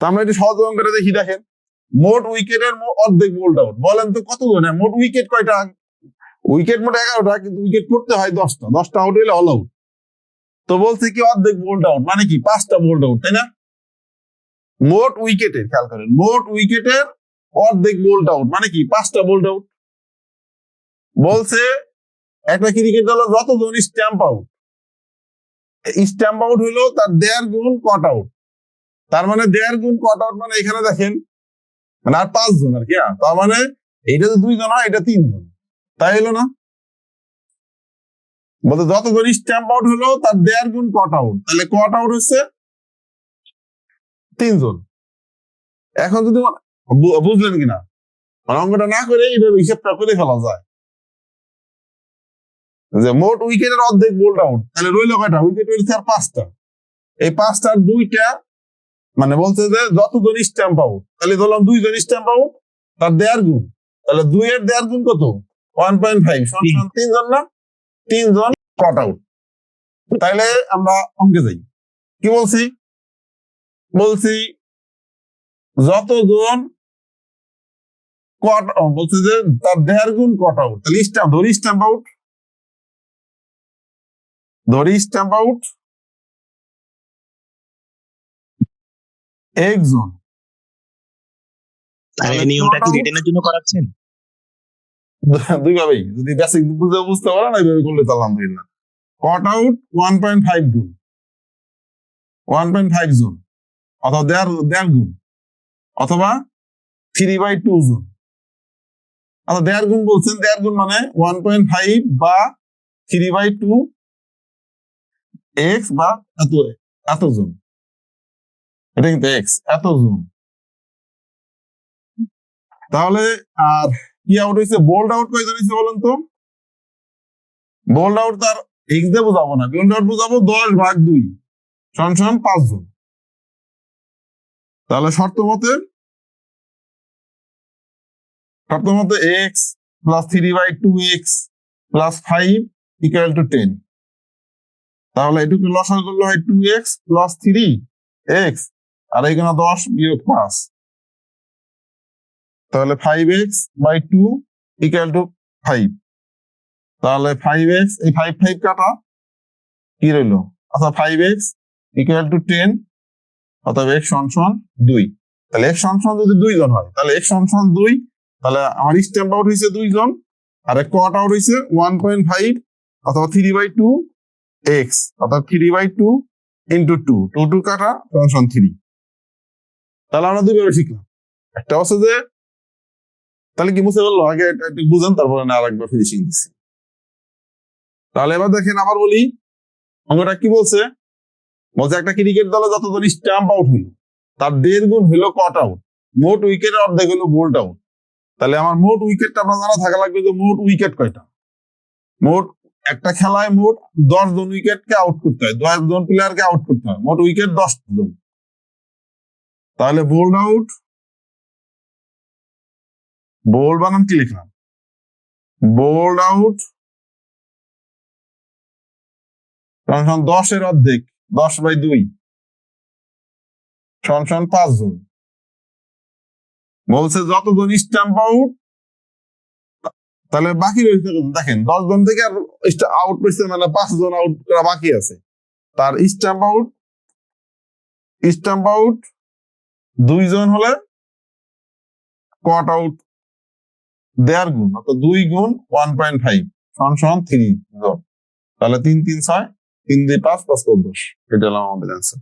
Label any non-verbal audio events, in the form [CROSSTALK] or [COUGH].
তো আমরা একটু সহজ অঙ্কটা দেখি, দেখেন। মোট উইকেটের অর্ধেক বোল্ড আউট বলেন তো কত জন মোট উইকেট কয়টা? উইকেট মোট এগারোটা, কিন্তু উইকেট পড়তে হয় দশটা। দশটা আউট হলে অল আউট তো বলছে কি অর্ধেক বোল্ড আউট মানে কি? পাঁচটা বোল্ড আউট তাই না? মোট উইকেটের খেয়াল করেন। মোট উইকেটের অর্ধেক বোল্ড আউট মানে কি? পাঁচটা বোল্ড আউট বলছে, একটা ক্রিকেট দল যতজন স্ট্যাম্প আউট স্ট্যাম্প আউট হইল তার দেড় গুণ কট আউট তার মানে দেড় গুণ কট আউট মানে এখানে দেখেন মানে আর পাঁচ জন আর কি হ্যাঁ? তার মানে এইটা তো দুইজন হয়, এটা তিনজন তাই হলো না? বলতে যতজন স্ট্যাম্প আউট হলো তার দেড় গুণ কট আউট তাহলে কট আউট হচ্ছে তিনজন এখন যদি বুঝলেন কিনা? মানে অঙ্কটা না করে এইভাবে হিসাবটা করে ফেলা যায়। যে মোট উইকেটের অর্ধেক বোল্ড আউট তাহলে রইল কয়টা? উইকেট রয়েছে আর পাঁচটা। এই পাঁচটার দুইটা মানে বলছে যে যতজন স্ট্যাম্প আউট তাহলে ধরলাম দুইজন স্ট্যাম্প আউট তার দেড় গুণ তাহলে দুইয়ের দেড় গুণ কত? ওয়ান পয়েন্ট ফাইভ তিনজন না? তিনজন কট আউট তাইলে আমরা অঙ্কে যাই। কি বলছি? বলছি যতজন কট বলছে যে তার দেড় গুণ কট আউট তাহলে স্ট্যাম্প ধরি স্ট্যাম্প আউট ধরি স্ট্যাম্প আউট একজন এই নিয়মটা কি রিটেনের জন্য করাচ্ছেন? [LAUGHS] দুই যদি বেসিক বুঝে বুঝতে পারেন এইভাবে করলে তো আলহামদুলিল্লাহ। Caught out one point five গুণ। ওয়ান পয়েন্ট ফাইভ জোন অথবা দেড় দেড় গুণ। অথবা থ্রি বাই টু জোন আচ্ছা দেড় গুণ বলছেন দেড় গুণ মানে ওয়ান পয়েন্ট ফাইভ বা থ্রি বাই টু এক্স বা এত এত জোন এটা কিন্তু এক্স এত জোন তাহলে, আর কি আউট হয়েছে বোল্ড আউট কয়জন হয়েছে বলেন তো? বোল্ড আউট তার এক্স দিয়ে বোঝাবো না। বোল্ড আউট বোঝাবো দশ ভাগ দুই। সমান সমান পাঁচ জন। তাহলে শর্ত মতে শর্ত মতে x plus three by two x plus five equal to ten তাহলে এটুকু লসাল করলে হয় two x plus three x আর এখানে দশ বিয়োগ পাঁচ। তাহলে five x by two equal to five তাহলে ফাইভ এক্স এই ফাইভ ফাইভ কাটা কি রইল? আচ্ছা five x equal to ten অথবা এক্স সমান দুই। তাহলে এক্স সমান যদি দুইজন হয়, তাহলে এক্স সমান দুই। তাহলে আমার স্ট্যাম্প আউট হয়েছে দুইজন আর এক কট আউট হয়েছে ওয়ান পয়েন্ট ফাইভ অথবা থ্রি বাই টু এক্স অর্থাৎ three by two into two two two কাটা সমান থ্রি তাহলে আমরা দুইভাবে শিখলাম। একটা হচ্ছে যে, তাহলে কি মুছে বলল আগে বুঝেন, তারপরে না আরেকবার ফিনিশিং দিচ্ছি তাহলে এবার দেখেন, আবার বলি, অঙ্কটা কি বলছে? বলছে, একটা ক্রিকেট দলে যতজন স্ট্যাম্প আউট হইল, তার দেড় গুণ হইল কট আউট মোট উইকেটের অর্ধেক হইল বোল্ড আউট তাহলে আমার মোট উইকেটটা আপনার জানা থাকা লাগবে যে, মোট উইকেট কয়টা? মোট একটা খেলায় মোট দশ জন উইকেটকে আউট করতে হয় দশ জন প্লেয়ারকে আউট করতে হয়। মোট উইকেট দশ জন তাহলে বোল্ড আউট বোল্ড বানান কি লিখলাম? বোল্ড আউট সমান দশের অর্ধেক, দশ বাই দুই, সমান সমান পাঁচ জন বলছে যতজন স্ট্যাম্প আউট তাহলে বাকি রয়েছে দেখেন, দশ জন থেকে আর আউট পেয়েছে মানে পাঁচ জন আউট করা বাকি আছে। তার স্ট্যাম্প আউট স্ট্যাম্প আউট দুইজন হলে কট আউট দেয়ার গুণ, অর্থাৎ দুই গুণ ওয়ান পয়েন্ট ফাইভ সমান সমান থ্রি জন। তাহলে তিন তিন, ছয়, তিন, দুই, পাঁচ পাঁচ দশ। এটা হলো আমাদের অ্যান্সার